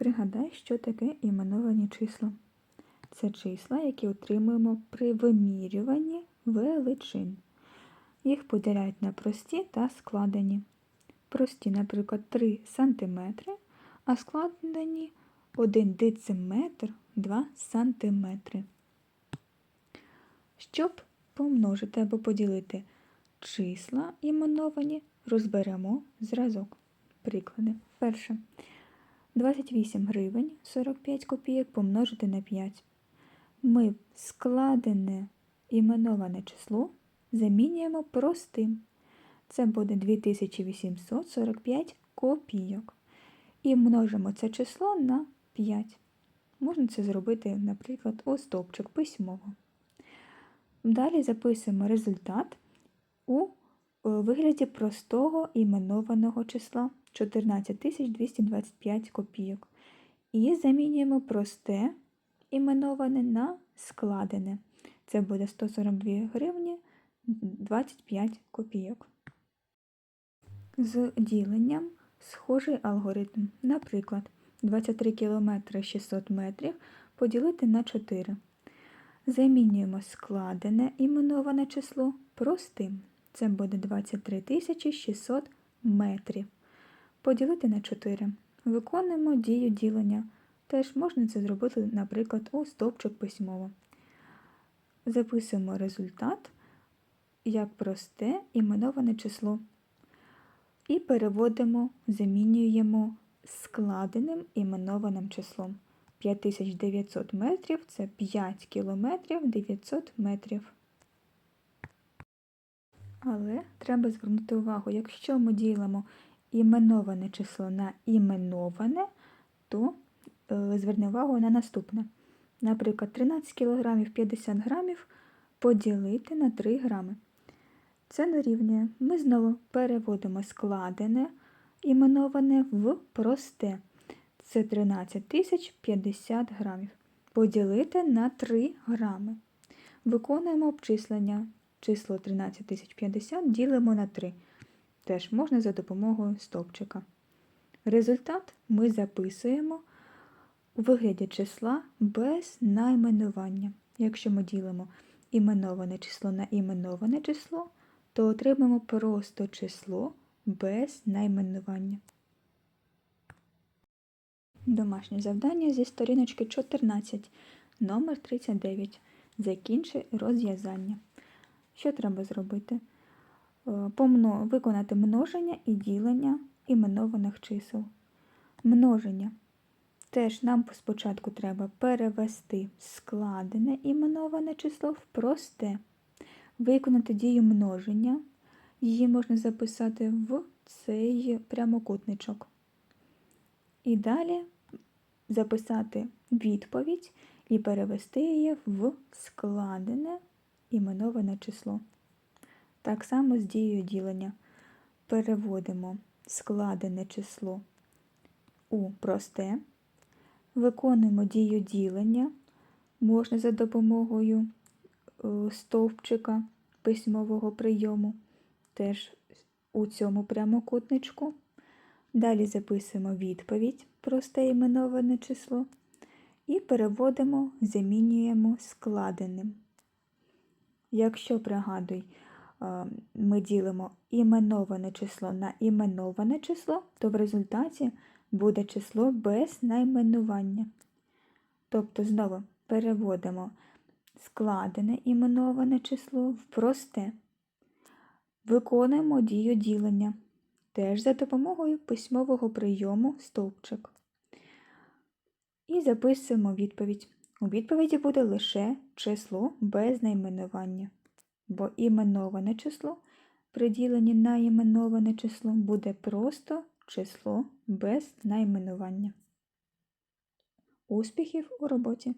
Пригадай, що таке іменовані числа. Це числа, які отримуємо при вимірюванні величин. Їх поділяють на прості та складені. Прості, наприклад, 3 см, а складені 1 дециметр 2 см. Щоб помножити або поділити числа іменовані, розберемо зразок. Приклади. Перше. 28 гривень 45 копійок помножити на 5. Ми складене іменоване число замінюємо простим. Це буде 2845 копійок. І множимо це число на 5. Можна це зробити, наприклад, у стовпчик письмово. Далі записуємо результат у вигляді простого іменованого числа 14225 копійок. І замінюємо просте іменоване на складене. Це буде 142 гривні 25 копійок. З діленням схожий алгоритм. Наприклад, 23 км 600 метрів поділити на 4. Замінюємо складене іменоване число простим. Це буде 23 600 метрів. Поділити на 4. Виконуємо дію ділення. Теж можна це зробити, наприклад, у стовпчик письмово. Записуємо результат як просте іменоване число. І переводимо, замінюємо складеним іменованим числом. 5900 метрів це 5 кілометрів 900 метрів. Але треба звернути увагу, якщо ми ділимо іменоване число на іменоване, то е, зверни увагу на наступне. Наприклад, 13 кг 50 грамів поділити на 3 грами. Це дорівнює. Ми знову переводимо складене іменоване в просте. Це 13 тисяч 50 грамів. Поділити на 3 грами. Виконуємо обчислення. Число 13050 ділимо на 3. Теж можна за допомогою стовпчика. Результат ми записуємо у вигляді числа без найменування. Якщо ми ділимо іменоване число на іменоване число, то отримаємо просто число без найменування. Домашнє завдання зі сторіночки 14, номер 39. Закінчи розв'язання. Що треба зробити? Е, помно... Виконати множення і ділення іменованих чисел. Множення. Теж нам спочатку треба перевести складене іменоване число в просте. Виконати дію множення. Її можна записати в цей прямокутничок. І далі записати відповідь і перевести її в складене іменоване число. Так само з дією ділення. Переводимо складене число у просте, виконуємо дію ділення, можна за допомогою е, стовпчика письмового прийому, теж у цьому прямокутничку. Далі записуємо відповідь просте іменоване число і переводимо, замінюємо складеним. Якщо пригадуй, ми ділимо іменоване число на іменоване число, то в результаті буде число без найменування. Тобто, знову переводимо складене іменоване число в просте. Виконуємо дію ділення, теж за допомогою письмового прийому стовпчик. І записуємо відповідь. У відповіді буде лише число без найменування, бо іменоване число при діленні на іменоване число буде просто число без найменування. Успіхів у роботі!